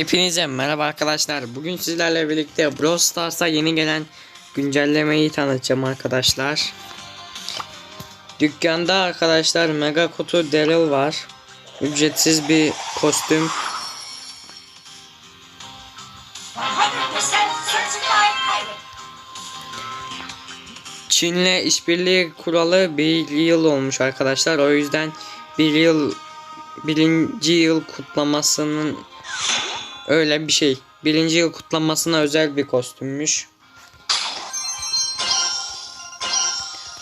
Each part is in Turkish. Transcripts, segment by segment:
Hepinize merhaba arkadaşlar. Bugün sizlerle birlikte Brawl Stars'a yeni gelen güncellemeyi tanıtacağım arkadaşlar. Dükkanda arkadaşlar Mega Kutu Daryl var. Ücretsiz bir kostüm. 100% certified pilot. Çin'le işbirliği kuralı bir yıl olmuş arkadaşlar. O yüzden bir yıl birinci yıl kutlamasının öyle bir şey. Birinci yıl kutlamasına özel bir kostümmüş.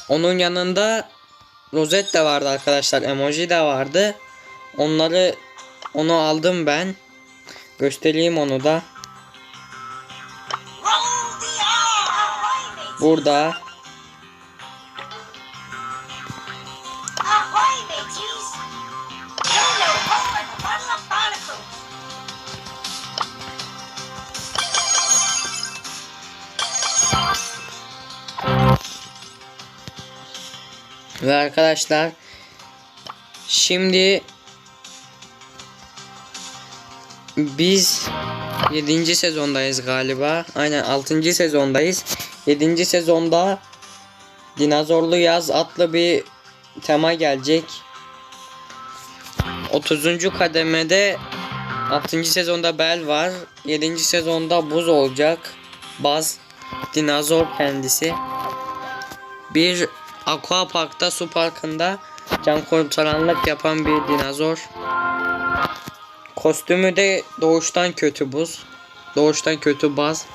Onun yanında rozet de vardı arkadaşlar. Emoji de vardı. Onları onu aldım ben. Göstereyim onu da. Burada. Ve arkadaşlar şimdi biz 7. sezondayız galiba. Aynen 6. sezondayız. 7. sezonda Dinozorlu Yaz adlı bir tema gelecek. 30. kademede 6. sezonda Bel var. 7. sezonda Buz olacak. Baz dinozor kendisi. Bir aqua parkta su parkında can kurtaranlık yapan bir dinozor. Kostümü de doğuştan kötü buz. Doğuştan kötü baz.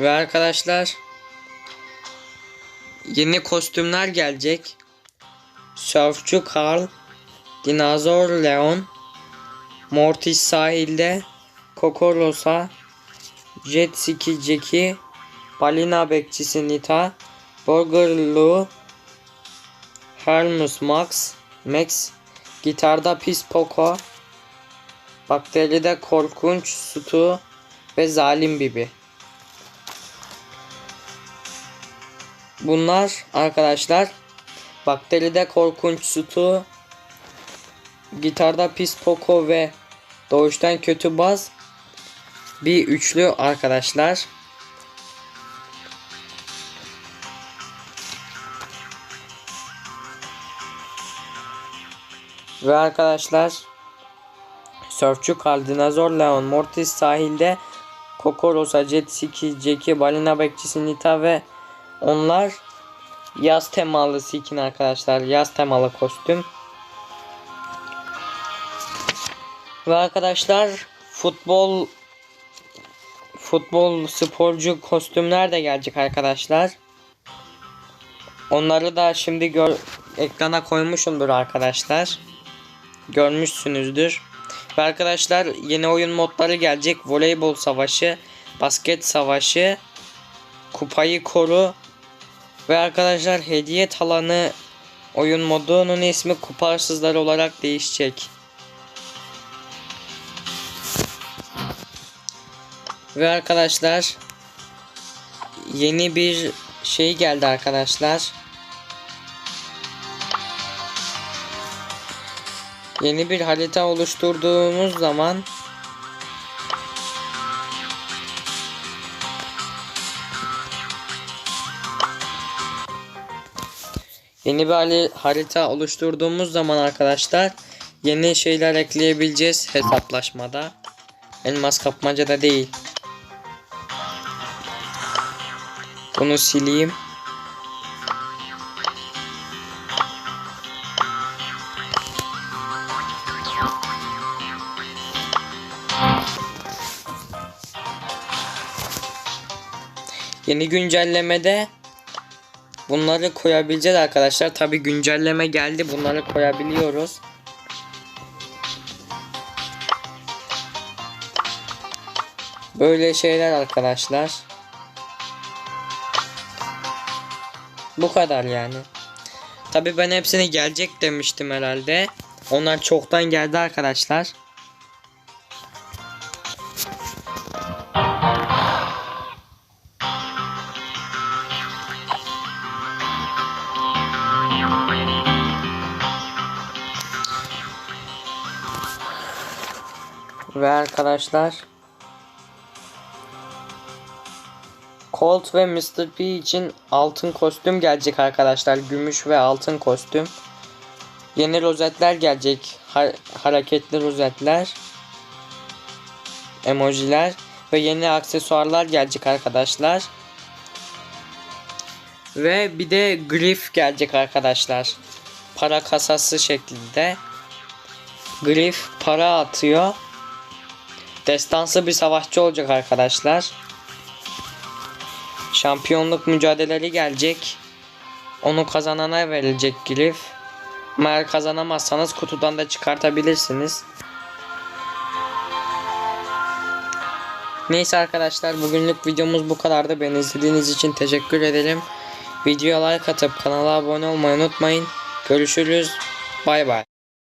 Ve arkadaşlar yeni kostümler gelecek. Surfçu Carl, Dinozor Leon, Mortis sahilde, Kokorosa, Jet Ski Jackie, Balina bekçisi Nita, Burger Lou, Hermes Max, Max, gitarda Pis Poco, bakteride Korkunç Sutu ve Zalim Bibi. Bunlar arkadaşlar bakteride Korkunç Sutu, gitarda Pis Poco ve doğuştan kötü baz bir üçlü arkadaşlar. Ve arkadaşlar Surfçu Karl, Dinozor Leon, Mortis sahilde Kokorosa, Jet Ski, Jackie, Balina Bekçisi Nita ve onlar yaz temalı skin arkadaşlar. Yaz temalı kostüm. Ve arkadaşlar futbol futbol sporcu kostümler de gelecek arkadaşlar. Onları da şimdi gör, ekrana koymuşumdur arkadaşlar. Görmüşsünüzdür. Ve arkadaşlar yeni oyun modları gelecek. Voleybol savaşı, basket savaşı, kupayı koru ve arkadaşlar hediye talanı oyun modunun ismi kuparsızlar olarak değişecek. Ve arkadaşlar yeni bir şey geldi arkadaşlar. Yeni bir harita oluşturduğumuz zaman Yeni bir harita oluşturduğumuz zaman arkadaşlar yeni şeyler ekleyebileceğiz hesaplaşmada. Elmas kapmacada değil. Bunu sileyim. Yeni güncellemede bunları koyabileceğiz arkadaşlar. Tabi güncelleme geldi. Bunları koyabiliyoruz. Böyle şeyler arkadaşlar. Bu kadar yani. Tabi ben hepsini gelecek demiştim herhalde. Onlar çoktan geldi arkadaşlar. Ve arkadaşlar Colt ve Mr. P için altın kostüm gelecek arkadaşlar. Gümüş ve altın kostüm. Yeni rozetler gelecek. Ha- hareketli rozetler. Emojiler. Ve yeni aksesuarlar gelecek arkadaşlar. Ve bir de grif gelecek arkadaşlar. Para kasası şeklinde. Grif para atıyor. Destansı bir savaşçı olacak arkadaşlar. Şampiyonluk mücadeleleri gelecek. Onu kazanana verilecek. Ama eğer kazanamazsanız kutudan da çıkartabilirsiniz. Neyse arkadaşlar bugünlük videomuz bu kadardı. Beni izlediğiniz için teşekkür ederim. Videoya like atıp kanala abone olmayı unutmayın. Görüşürüz. Bay bay.